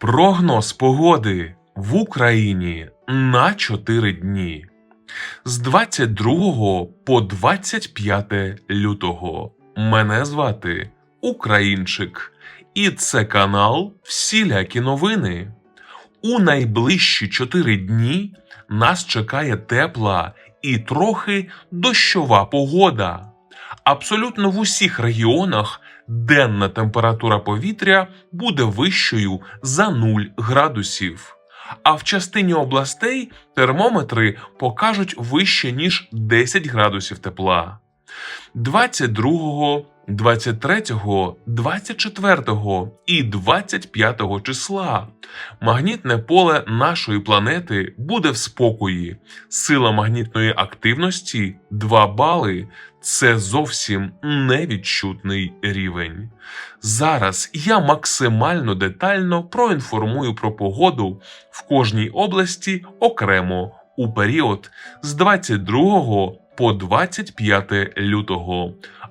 Прогноз погоди в Україні на 4 дні з 22 по 25 лютого. Мене звати Українчик, і це канал Всілякі новини. У найближчі 4 дні нас чекає тепла і трохи дощова погода. Абсолютно в усіх регіонах денна температура повітря буде вищою за 0 градусів. А в частині областей термометри покажуть вище ніж 10 градусів тепла. 22, 23, 24 і 25 числа магнітне поле нашої планети буде в спокої. Сила магнітної активності 2 бали. Це зовсім невідчутний рівень. Зараз я максимально детально проінформую про погоду в кожній області окремо у період з 22 по 25 лютого.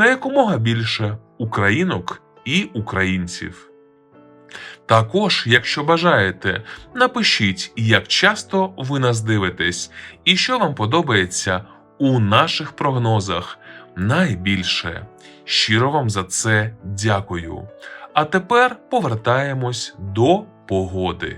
на якомога більше українок і українців. Також, якщо бажаєте, напишіть, як часто ви нас дивитесь і що вам подобається у наших прогнозах найбільше. Щиро вам за це дякую. А тепер повертаємось до погоди.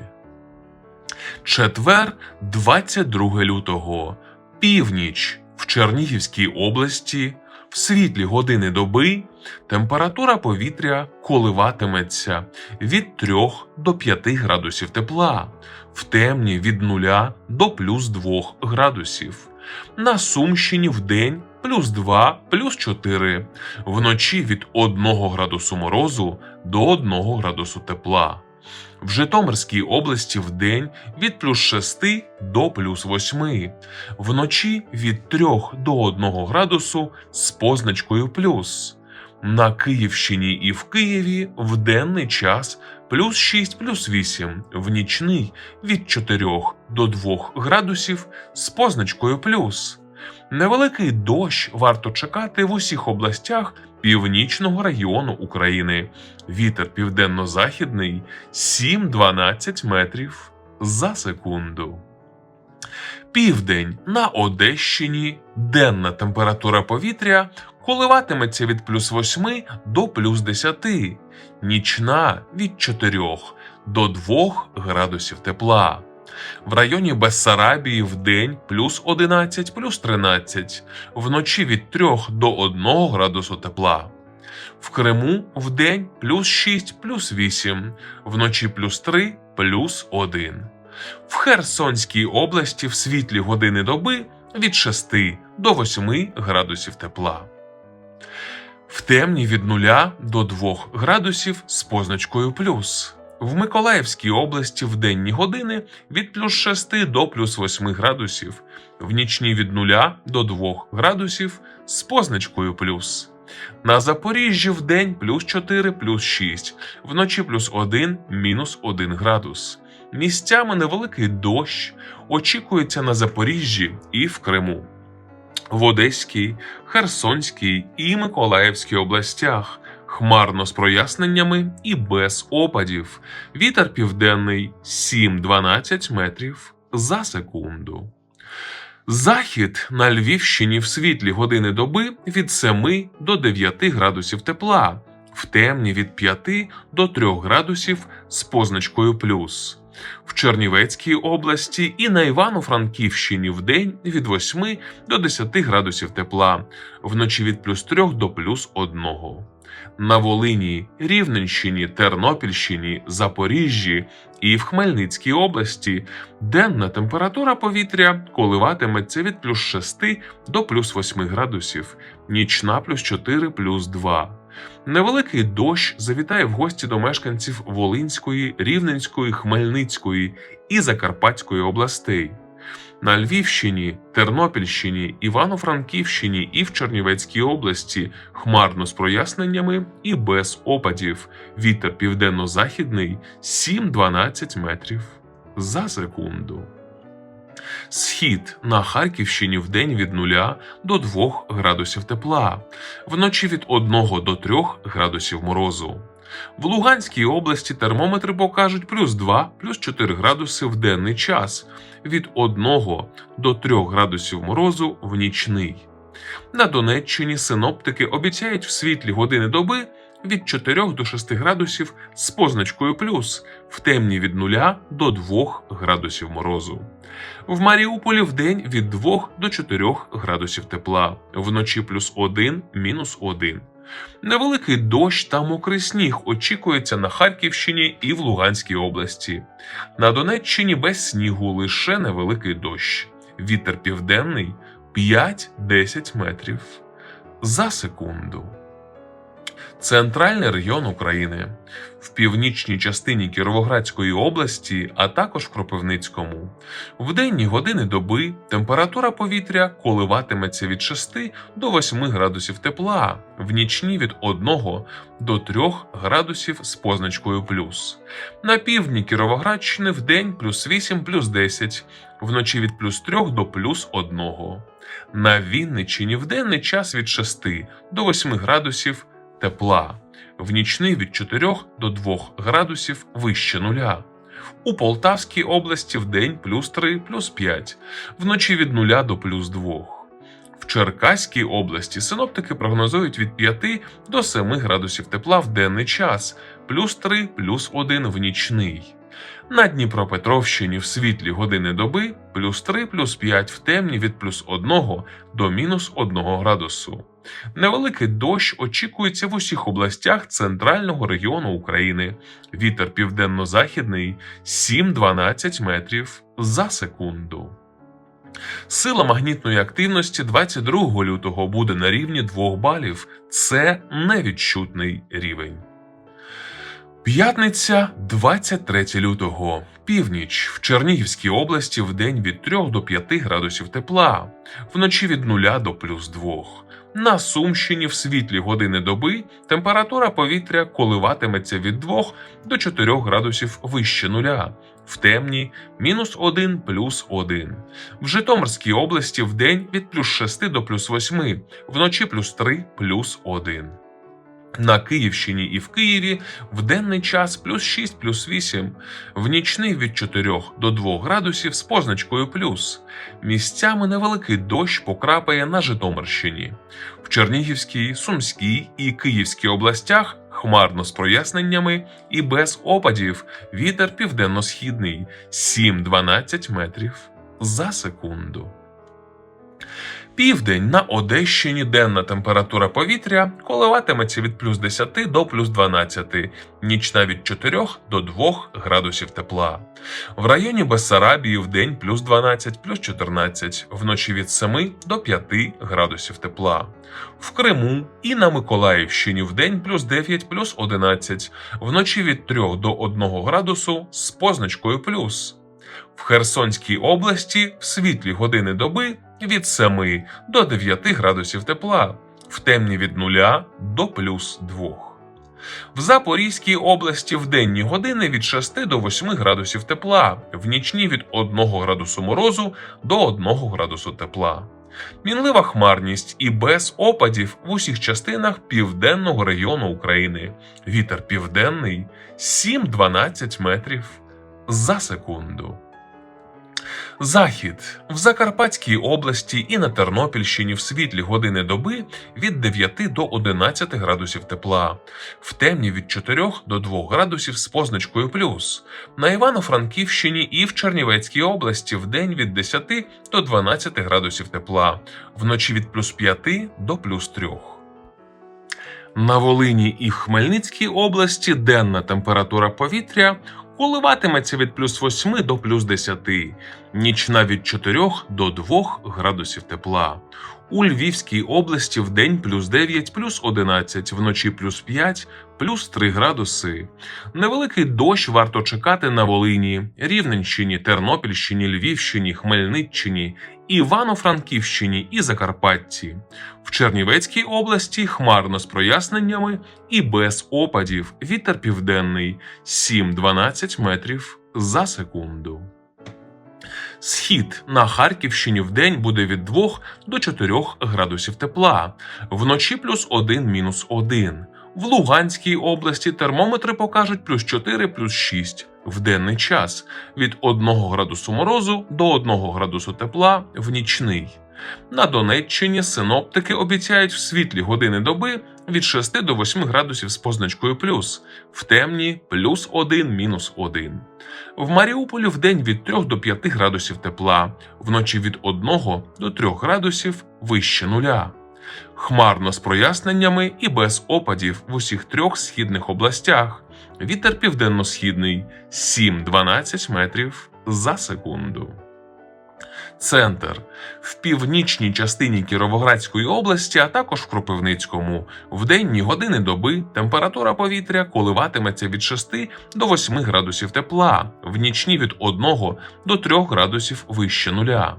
Четвер, 22 лютого, північ в Чернігівській області, в світлі години доби температура повітря коливатиметься від 3 до 5 градусів тепла, в темні від 0 до плюс 2 градусів. На Сумщині в день плюс 2, плюс 4, вночі від 1 градусу морозу до 1 градусу тепла. В Житомирській області в день від плюс 6 до плюс 8, вночі від 3 до 1 градусу з позначкою плюс. На Київщині і в Києві в денний час плюс 6 плюс 8, в нічний від 4 до 2 градусів з позначкою плюс. Невеликий дощ варто чекати в усіх областях північного регіону України. Вітер південно-західний 7-12 метрів за секунду. Південь на Одещині денна температура повітря коливатиметься від плюс 8 до плюс 10, нічна від 4 до 2 градусів тепла. В районі Бессарабії в день плюс 11, плюс 13, вночі від 3 до 1 градусу тепла. В Криму в день плюс 6, плюс 8, вночі плюс 3, плюс 1. В Херсонській області в світлі години доби від 6 до 8 градусів тепла. В темні від 0 до 2 градусів з позначкою плюс. В Миколаївській області в денні години від плюс 6 до плюс 8 градусів, в нічні від 0 до 2 градусів з позначкою плюс. На Запоріжжі в день плюс 4 плюс 6, вночі плюс 1 мінус 1 градус. Місцями невеликий дощ очікується на Запоріжжі і в Криму. В Одеській, Херсонській і Миколаївській областях хмарно з проясненнями і без опадів. Вітер південний 7-12 метрів за секунду. Захід на Львівщині в світлі години доби від 7 до 9 градусів тепла, в темні від 5 до 3 градусів з позначкою плюс. В Чернівецькій області і на Івано-Франківщині в день від 8 до 10 градусів тепла, вночі від плюс 3 до плюс 1. На Волині, Рівненщині, Тернопільщині, Запоріжжі і в Хмельницькій області денна температура повітря коливатиметься від плюс 6 до плюс 8 градусів, нічна плюс 4 плюс 2. Невеликий дощ завітає в гості до мешканців Волинської, Рівненської, Хмельницької і Закарпатської областей. На Львівщині, Тернопільщині, Івано-Франківщині і в Чернівецькій області хмарно з проясненнями і без опадів. Вітер південно-західний 7-12 метрів за секунду. Схід на Харківщині в день від 0 до 2 градусів тепла, вночі від 1 до 3 градусів морозу. В Луганській області термометри покажуть плюс 2, плюс 4 градуси в денний час, від 1 до 3 градусів морозу в нічний. На Донеччині синоптики обіцяють в світлі години доби від 4 до 6 градусів з позначкою плюс, в темні від 0 до 2 градусів морозу. В Маріуполі в день від 2 до 4 градусів тепла, вночі плюс 1, мінус 1. Невеликий дощ та мокрий сніг очікується на Харківщині і в Луганській області. На Донеччині без снігу лише невеликий дощ. Вітер південний 5-10 метрів за секунду. Центральний регіон України в північній частині Кіровоградської області, а також в Кропивницькому. В денні години доби температура повітря коливатиметься від 6 до 8 градусів тепла, в нічні від 1 до 3 градусів з позначкою плюс. На півдні Кіровоградщини в день плюс 8 плюс 10, вночі від плюс 3 до плюс 1. На Вінниччині в денний час від 6 до 8 градусів тепла, в нічний від 4 до 2 градусів вище нуля. У Полтавській області в день плюс 3 плюс 5, вночі від 0 до плюс 2. В Черкаській області синоптики прогнозують від 5 до 7 градусів тепла в денний час, плюс 3 плюс 1 в нічний. На Дніпропетровщині в світлі години доби плюс 3 плюс 5 в темні від плюс 1 до мінус 1 градусу. Невеликий дощ очікується в усіх областях центрального регіону України. Вітер південно-західний 7-12 метрів за секунду. Сила магнітної активності 22 лютого буде на рівні 2 балів. Це невідчутний рівень. П'ятниця 23 лютого. Північ в Чернігівській області в день від 3 до 5 градусів тепла, вночі від 0 до плюс 2. На Сумщині в світлі години доби температура повітря коливатиметься від 2 до 4 градусів вище нуля, в темні мінус 1 плюс 1. В Житомирській області в день від плюс 6 до плюс 8, вночі плюс 3 плюс 1. На Київщині і в Києві в денний час плюс 6 плюс 8, в нічний від 4 до 2 градусів з позначкою плюс. Місцями невеликий дощ покрапає на Житомирщині. В Чернігівській, Сумській і Київській областях хмарно з проясненнями і без опадів вітер південно-східний 7-12 метрів за секунду. Південь на Одещині денна температура повітря коливатиметься від плюс 10 до плюс 12, нічна від 4 до 2 градусів тепла. В районі Бессарабії в день плюс 12, плюс 14, вночі від 7 до 5 градусів тепла. В Криму і на Миколаївщині в день плюс 9, плюс 11, вночі від 3 до 1 градусу з позначкою плюс. В Херсонській області в світлі години доби від 7 до 9 градусів тепла, в темні від 0 до плюс 2. В Запорізькій області в денні години від 6 до 8 градусів тепла, в нічні від 1 градусу морозу до 1 градусу тепла. Мінлива хмарність і без опадів в усіх частинах південного регіону України. Вітер південний 7-12 метрів за секунду. Захід в Закарпатській області і на Тернопільщині в світлі години доби від 9 до 11 градусів тепла, в темні від 4 до 2 градусів з позначкою плюс. На Івано-Франківщині і в Чернівецькій області в день від 10 до 12 градусів тепла, вночі від плюс 5 до плюс 3. На Волині і Хмельницькій області денна температура повітря коливатиметься від плюс 8 до плюс 10, нічна від 4 до 2 градусів тепла. У Львівській області в день плюс 9, плюс 11, вночі плюс 5, плюс 3 градуси. Невеликий дощ варто чекати на Волині, Рівненщині, Тернопільщині, Львівщині, Хмельниччині, Івано-Франківщині і Закарпатті. В Чернівецькій області хмарно з проясненнями і без опадів. Вітер південний 7-12 метрів за секунду. Схід на Харківщині в день буде від 2 до 4 градусів тепла, вночі плюс 1 мінус 1. В Луганській області термометри покажуть плюс 4 плюс 6 в денний час від 1 градусу морозу до 1 градусу тепла в нічний. На Донеччині синоптики обіцяють в світлі години доби від 6 до 8 градусів з позначкою плюс, в темні плюс 1 мінус 1. В Маріуполі в день від 3 до 5 градусів тепла, вночі від 1 до 3 градусів вище нуля. Хмарно з проясненнями і без опадів в усіх трьох східних областях. Вітер південно-східний 7-12 метрів за секунду. Центр в північній частині Кіровоградської області, а також в Кропивницькому. В денні години доби температура повітря коливатиметься від 6 до 8 градусів тепла, в нічні від 1 до 3 градусів вище нуля.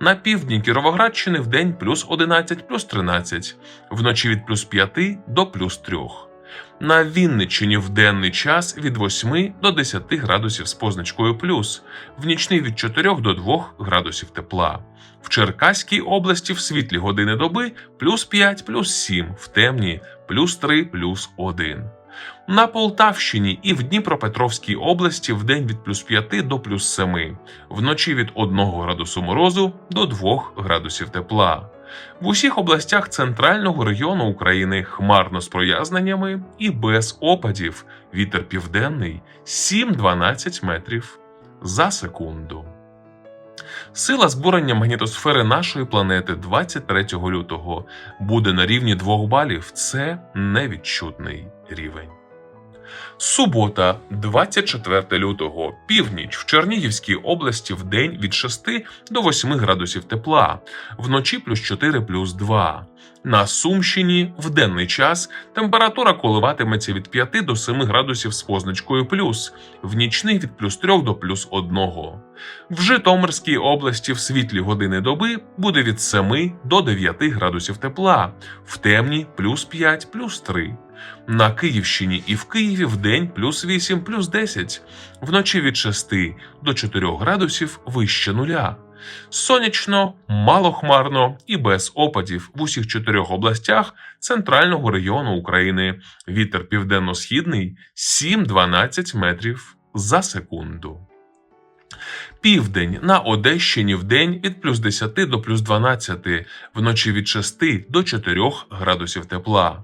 На півдні Кіровоградщини в день плюс 11, плюс 13, вночі від плюс 5 до плюс 3. На Вінниччині в денний час від 8 до 10 градусів з позначкою плюс, в нічний від 4 до 2 градусів тепла. В Черкаській області в світлі години доби плюс 5, плюс 7, в темні плюс 3, плюс 1. На Полтавщині і в Дніпропетровській області в день від плюс 5 до плюс 7, вночі від 1 градусу морозу до 2 градусів тепла. В усіх областях центрального регіону України хмарно з проясненнями і без опадів. Вітер південний 7-12 метрів за секунду. Сила збурення магнітосфери нашої планети 23 лютого буде на рівні 2 балів. Це невідчутний рівень. Субота, 24 лютого, північ в Чернігівській області в день від 6 до 8 градусів тепла, вночі плюс 4 плюс 2. На Сумщині в денний час температура коливатиметься від 5 до 7 градусів з позначкою плюс, в нічний від плюс 3 до плюс 1. В Житомирській області в світлі години доби буде від 7 до 9 градусів тепла, в темні плюс 5 плюс 3. На Київщині і в Києві в день плюс 8 плюс 10, вночі від 6 до 4 градусів вище нуля. Сонячно, малохмарно і без опадів в усіх чотирьох областях центрального регіону України. Вітер південно-східний 7-12 метрів за секунду. Південь на Одещині в день від плюс 10 до плюс 12, вночі від 6 до 4 градусів тепла.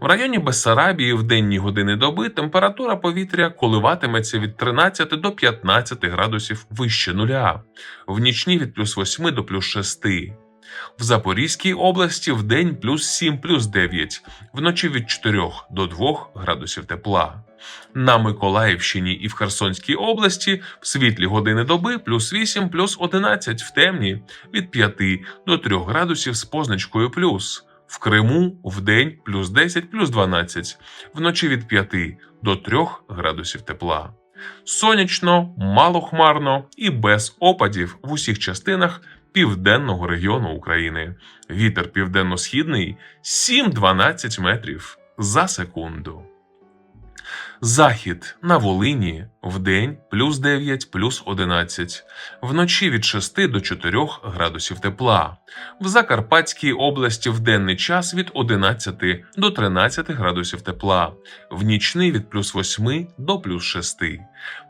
В районі Бессарабії в денні години доби температура повітря коливатиметься від 13 до 15 градусів вище нуля, в нічні від плюс 8 до плюс 6. В Запорізькій області в день плюс 7 плюс 9, вночі від 4 до 2 градусів тепла. На Миколаївщині і в Херсонській області в світлі години доби плюс 8 плюс 11 в темні від 5 до 3 градусів з позначкою плюс. В Криму в день плюс 10 плюс 12, вночі від 5 до 3 градусів тепла. Сонячно, малохмарно і без опадів в усіх частинах південного регіону України. Вітер південно-східний 7-12 метрів за секунду. Захід на Волині вдень плюс 9 плюс 11, вночі від 6 до 4 градусів тепла. В Закарпатській області в денний час від 11 до 13 градусів тепла, в нічний від плюс 8 до плюс 6.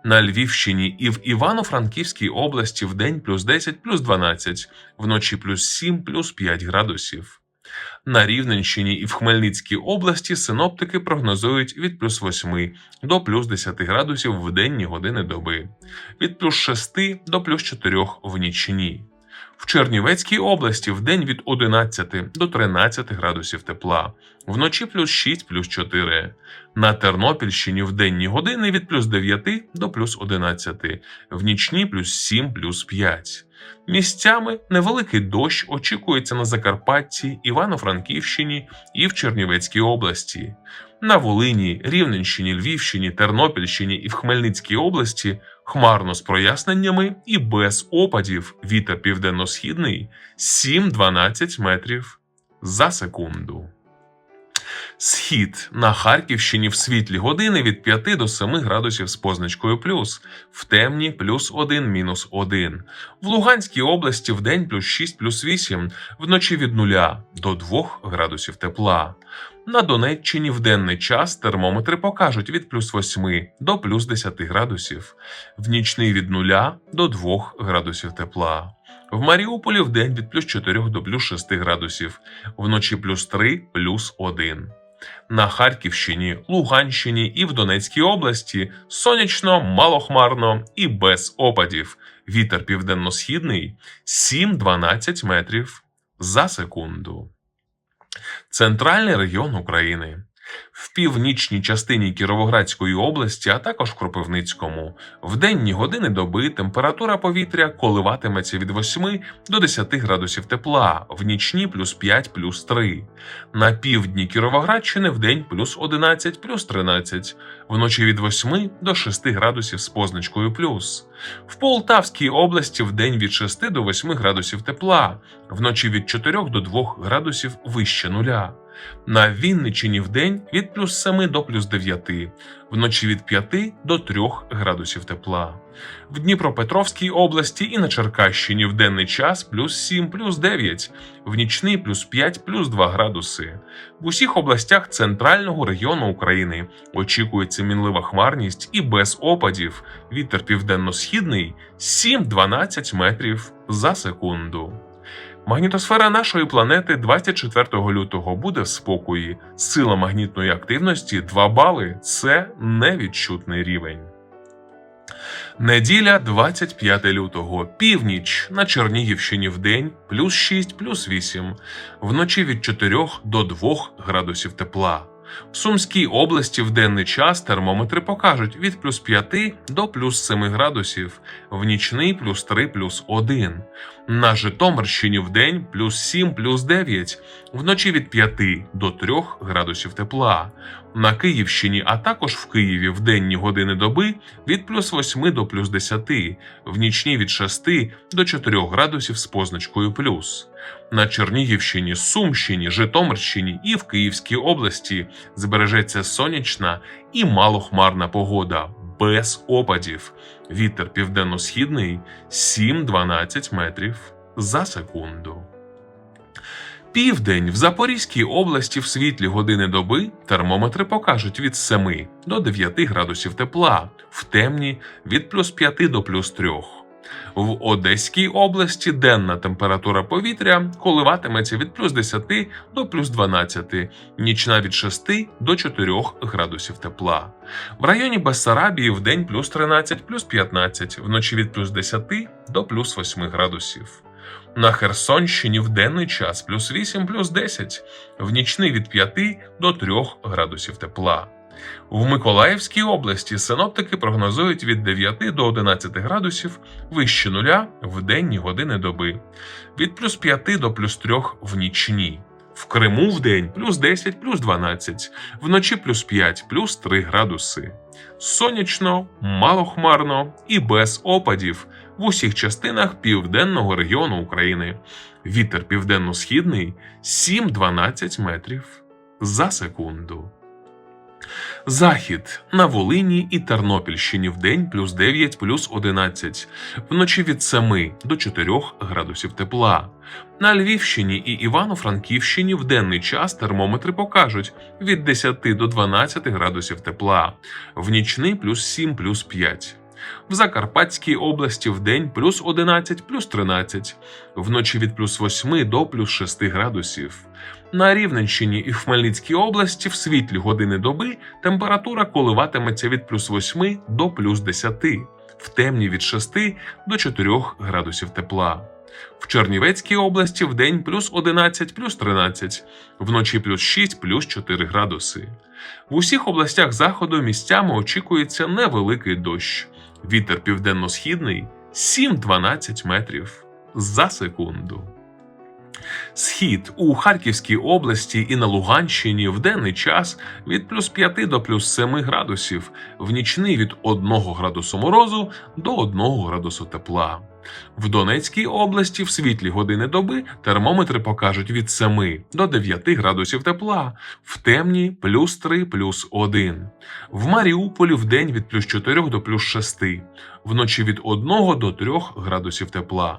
На Львівщині і в Івано-Франківській області в день плюс 10 плюс 12, вночі плюс 7 плюс 5 градусів. На Рівненщині і в Хмельницькій області синоптики прогнозують від плюс 8 до плюс 10 градусів в денні години доби, від плюс 6 до плюс 4 в нічні. В Чернівецькій області в день від 11 до 13 градусів тепла, вночі плюс 6, плюс 4. На Тернопільщині в денні години від плюс 9 до плюс 11, в нічні плюс 7, плюс 5. Місцями невеликий дощ очікується на Закарпатті, Івано-Франківщині і в Чернівецькій області. На Волині, Рівненщині, Львівщині, Тернопільщині і в Хмельницькій області хмарно з проясненнями і без опадів. Вітер південно-східний 7-12 метрів за секунду. Схід на Харківщині в світлі години від 5 до 7 градусів з позначкою плюс, в темні плюс 1 мінус 1. В Луганській області в день плюс 6 плюс 8, вночі від 0 до 2 градусів тепла. На Донеччині в денний час термометри покажуть від плюс 8 до плюс 10 градусів, в нічний від 0 до 2 градусів тепла. В Маріуполі в день від плюс 4 до плюс 6 градусів, вночі плюс 3 плюс 1. На Харківщині, Луганщині і в Донецькій області сонячно, малохмарно і без опадів. Вітер південно-східний 7-12 метрів за секунду. Центральний регіон України. В північній частині Кіровоградської області, а також Кропивницькому, в денні години доби температура повітря коливатиметься від 8 до 10 градусів тепла, в нічні плюс 5 плюс 3. На півдні Кіровоградщини в день плюс 11 плюс 13, вночі від 8 до 6 градусів з позначкою плюс. В Полтавській області в день від 6 до 8 градусів тепла, вночі від 4 до 2 градусів вище нуля. На Вінничині в день від плюс 7 до плюс 9, вночі від 5 до 3 градусів тепла. В Дніпропетровській області і на Черкащині в денний час плюс 7 плюс 9, в нічний плюс 5 плюс 2 градуси. В усіх областях центрального регіону України очікується мінлива хмарність і без опадів. Вітер південно-східний 7-12 метрів за секунду. Магнітосфера нашої планети 24 лютого буде в спокої. Сила магнітної активності 2 бали це невідчутний рівень. Неділя 25 лютого. Північ на Чернігівщині в день плюс 6 плюс 8, вночі від 4 до 2 градусів тепла. В Сумській області в денний час термометри покажуть від плюс 5 до плюс 7 градусів, в нічний плюс 3 плюс 1. На Житомирщині в день плюс 7 плюс 9, вночі від 5 до 3 градусів тепла. На Київщині, а також в Києві в денні години доби від плюс 8 до плюс 10, в нічні від 6 до 4 градусів з позначкою плюс. На Чернігівщині, Сумщині, Житомирщині і в Київській області збережеться сонячна і малохмарна погода без опадів. Вітер південно-східний 7-12 метрів за секунду. Південь в Запорізькій області в світлі години доби термометри покажуть від 7 до 9 градусів тепла, в темні від плюс 5 до плюс 3. В Одеській області денна температура повітря коливатиметься від плюс 10 до плюс 12, нічна від 6 до 4 градусів тепла. В районі Бессарабії в день плюс 13, плюс 15, вночі від плюс 10 до плюс 8 градусів. На Херсонщині в денний час плюс 8 плюс 10, в нічний від 5 до 3 градусів тепла. В Миколаївській області синоптики прогнозують від 9 до 11 градусів вище нуля в денні години доби, від плюс 5 до плюс 3 в нічні. В Криму в день плюс 10 плюс 12, вночі плюс 5 плюс 3 градуси. Сонячно, малохмарно і без опадів в усіх частинах південного регіону України. Вітер південно-східний 7-12 метрів за секунду. Захід на Волині і Тернопільщині в день плюс 9 плюс 11, вночі від 7 до 4 градусів тепла. На Львівщині і Івано-Франківщині в денний час термометри покажуть від 10 до 12 градусів тепла, в нічний плюс 7 плюс 5. В Закарпатській області в день плюс 11 плюс 13, вночі від плюс 8 до плюс 6 градусів. На Рівненщині і в Хмельницькій області в світлі години доби температура коливатиметься від плюс 8 до плюс 10, в темні від 6 до 4 градусів тепла. В Чернівецькій області в день плюс 11, плюс 13, вночі плюс 6, плюс 4 градуси. В усіх областях заходу місцями очікується невеликий дощ. Вітер південно-східний 7-12 метрів за секунду. Схід у Харківській області і на Луганщині в денний час від плюс 5 до плюс 7 градусів, в нічний від 1 градусу морозу до 1 градусу тепла. В Донецькій області в світлі години доби термометри покажуть від 7 до 9 градусів тепла, в темні плюс 3 плюс 1. В Маріуполі в день від плюс 4 до плюс 6, вночі від 1 до 3 градусів тепла.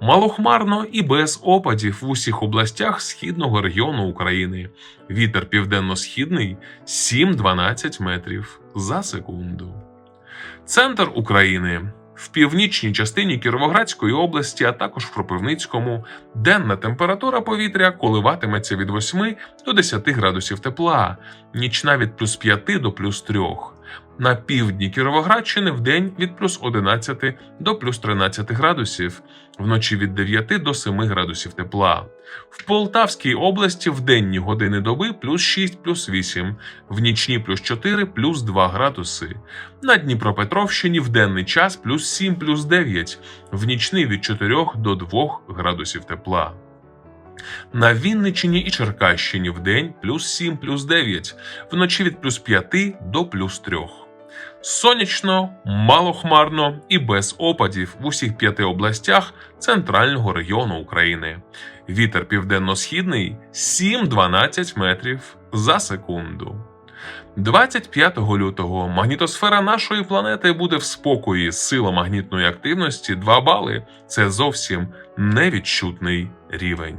Малохмарно і без опадів в усіх областях східного регіону України. Вітер південно-східний 7-12 метрів за секунду. Центр України. В північній частині Кіровоградської області, а також в Кропивницькому, денна температура повітря коливатиметься від 8 до 10 градусів тепла, нічна від плюс 5 до плюс 3. На півдні Кіровоградщини в день від плюс 11 до плюс 13 градусів, вночі від 9 до 7 градусів тепла. В Полтавській області в денні години доби плюс 6 плюс 8, в нічні плюс 4 плюс 2 градуси. На Дніпропетровщині в денний час плюс 7 плюс 9, в нічний від 4 до 2 градусів тепла. На Вінниччині і Черкащині в день плюс 7 плюс 9, вночі від плюс 5 до плюс 3. Сонячно, малохмарно і без опадів в усіх п'яти областях центрального регіону України. Вітер південно-східний 7-12 метрів за секунду. 25 лютого магнітосфера нашої планети буде в спокої. Сила магнітної активності 2 бали. Це зовсім невідчутний рівень.